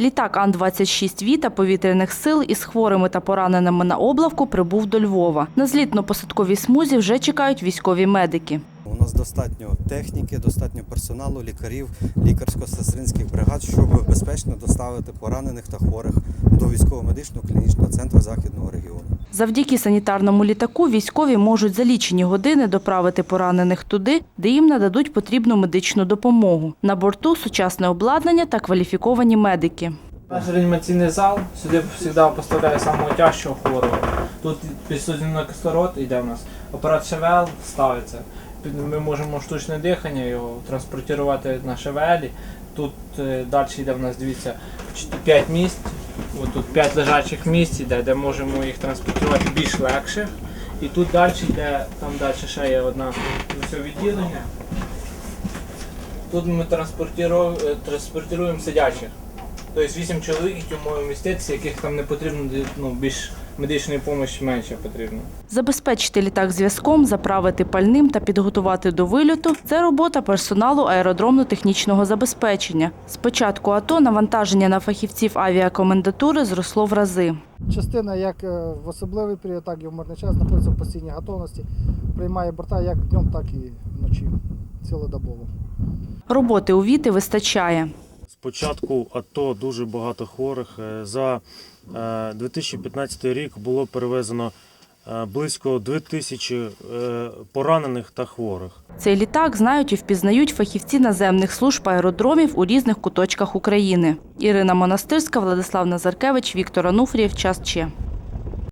Літак Ан-26 Віта повітряних сил із хворими та пораненими на облавку прибув до Львова. На злітно-посадковій смузі вже чекають військові медики. У нас достатньо техніки, достатньо персоналу, лікарів, лікарсько-сестринських бригад, щоб безпечно доставити поранених та хворих до військово-медичного клінічного центру західного регіону. Завдяки санітарному літаку військові можуть за лічені години доправити поранених туди, де їм нададуть потрібну медичну допомогу. На борту сучасне обладнання та кваліфіковані медики. Наш реанімаційний зал сюди завжди поставляє самого тяжчого хворого. Тут підсудний кислород йде в нас. Апарат ШВЛ ставиться. Ми можемо штучне дихання його транспортувати на ШВЛі. Тут е, далі йде в нас, дивіться, 5 місць. Тут 5 лежачих місць іде, де можемо їх транспортувати більш легше. І тут далі йде, там далі ще є одна відділення. Тут ми транспортуємо, транспортуємо сидячих. Тобто 8 чоловік, які можуть вміститися, яких там не потрібно ну, більш медичної допомоги менше потрібно. Забезпечити літак зв'язком, заправити пальним та підготувати до вильоту – це робота персоналу аеродромно-технічного забезпечення. З початку АТО навантаження на фахівців авіакомендатури зросло в рази. Частина як е, в особливий період, так і в мирний час знаходиться в постійній готовності, приймає борта як днем, так і вночі, цілодобово. Роботи у Віти вистачає. Початку АТО дуже багато хворих. Е, За е, 2015 рік було перевезено е, близько 2000 е, поранених та хворих. Цей літак знають і впізнають фахівці наземних служб аеродромів у різних куточках України. Ірина Монастирська, Владислав Назаркевич, Віктор Ануфрієв. Час Че.